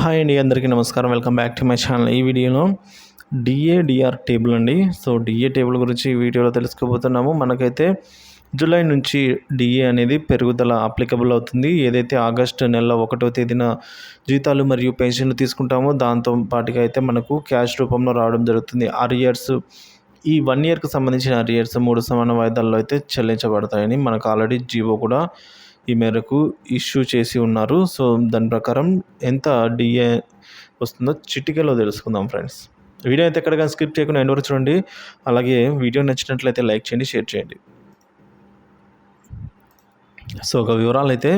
Hi అండి అందరికీ నమస్కారం. Welcome back to my channel. ఈ వీడియోలో డిఏడిఆర్ టేబుల్ అండి. సో డిఏ టేబుల్ గురించి ఈ వీడియోలో తెలుసుకోబోతున్నాము. మనకైతే జూలై నుంచి డిఏ అనేది పెరుగుదల అప్లికబుల్ అవుతుంది. ఏదైతే ఆగస్టు నెల ఒకటో తేదీన జీతాలు మరియు పెన్షన్లు తీసుకుంటామో దాంతో పాటుగా అయితే మనకు క్యాష్ రూపంలో రావడం జరుగుతుంది. అరియర్స్ ఈ వన్ ఇయర్కి సంబంధించిన అరియర్స్ మూడు సమాన వాయిదాల్లో అయితే చెల్లించబడతాయని మనకు ఆల్రెడీ జీవో కూడా ఈ మేరకు ఇష్యూ చేసి ఉన్నారు. సో దాని ప్రకారం ఎంత డిఏ వస్తుందో చిటికెలో తెలుసుకుందాం ఫ్రెండ్స్. వీడియో అయితే ఎక్కడికైనా స్కిప్ చేయకుండా ఎండ్ వరకు చూడండి. అలాగే వీడియో నచ్చినట్లయితే లైక్ చేయండి షేర్ చేయండి. సో ఒక వివరాలు అయితే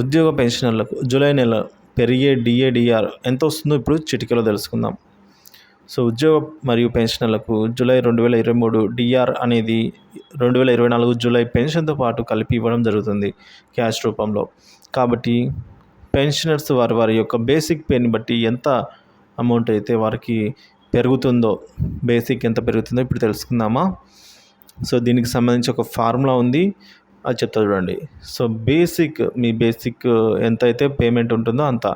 ఉద్యోగ పెన్షనర్లకు జూలై నెల పెరిగే డిఏడిఆర్ ఎంత వస్తుందో ఇప్పుడు చిటికెలో తెలుసుకుందాం. సో ఉద్యోగ మరియు పెన్షనర్లకు జూలై రెండు వేల ఇరవై మూడు డిఆర్ అనేది రెండు వేల ఇరవై నాలుగు జూలై పెన్షన్తో పాటు కలిపి ఇవ్వడం జరుగుతుంది క్యాష్ రూపంలో. కాబట్టి పెన్షనర్స్ వారి వారి యొక్క బేసిక్ పేని బట్టి ఎంత అమౌంట్ అయితే వారికి పెరుగుతుందో బేసిక్ ఎంత పెరుగుతుందో ఇప్పుడు తెలుసుకుందామా. సో దీనికి సంబంధించి ఒక ఫార్ములా ఉంది. అది చెప్తా చూడండి. సో బేసిక్ మీ బేసిక్ ఎంతైతే పేమెంట్ ఉంటుందో అంత.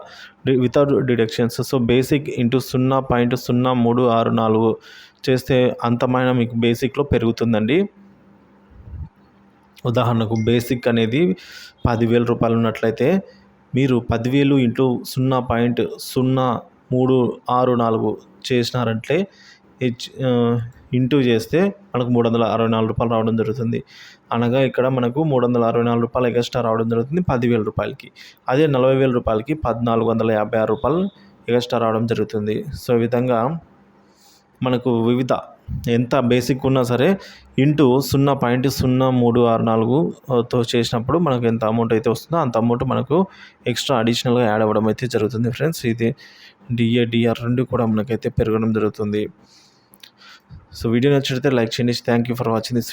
Without deductions so basic into సున్నా పాయింట్ సున్నా మూడు ఆరు నాలుగు చేస్తే అంతమైన మీకు బేసిక్లో పెరుగుతుందండి. ఉదాహరణకు బేసిక్ అనేది పదివేల రూపాయలు ఉన్నట్లయితే మీరు పదివేలు ఇంటూ సున్నా పాయింట్ సున్నా మూడు ఆరు నాలుగు చేసినారంటే ఇంటూ చేస్తే మనకు మూడు వందల అరవై నాలుగు రూపాయలు రావడం జరుగుతుంది. అనగా ఇక్కడ మనకు మూడు వందల అరవై నాలుగు రూపాయలు ఎగస్ట్రా రావడం జరుగుతుంది పదివేల రూపాయలకి. అదే నలభై వేల రూపాయలకి పద్నాలుగు వందల యాభై ఆరు రూపాయలు ఎగస్ట్రా రావడం జరుగుతుంది. సో ఈ విధంగా మనకు వివిధ ఎంత బేసిక్ ఉన్నా సరే ఇంటూ సున్నా పాయింట్ సున్నా మూడు ఆరు నాలుగుతో చేసినప్పుడు మనకు ఎంత అమౌంట్ అయితే వస్తుందో అంత అమౌంట్ మనకు ఎక్స్ట్రా అడిషనల్గా యాడ్ అవ్వడం అయితే జరుగుతుంది ఫ్రెండ్స్ ఇది డిఏ డిఆర్ రెండు కూడా మనకైతే పెరగడం జరుగుతుంది. సో వీడియో నచ్చితే లైక్ చేయండి. Thank you for watching this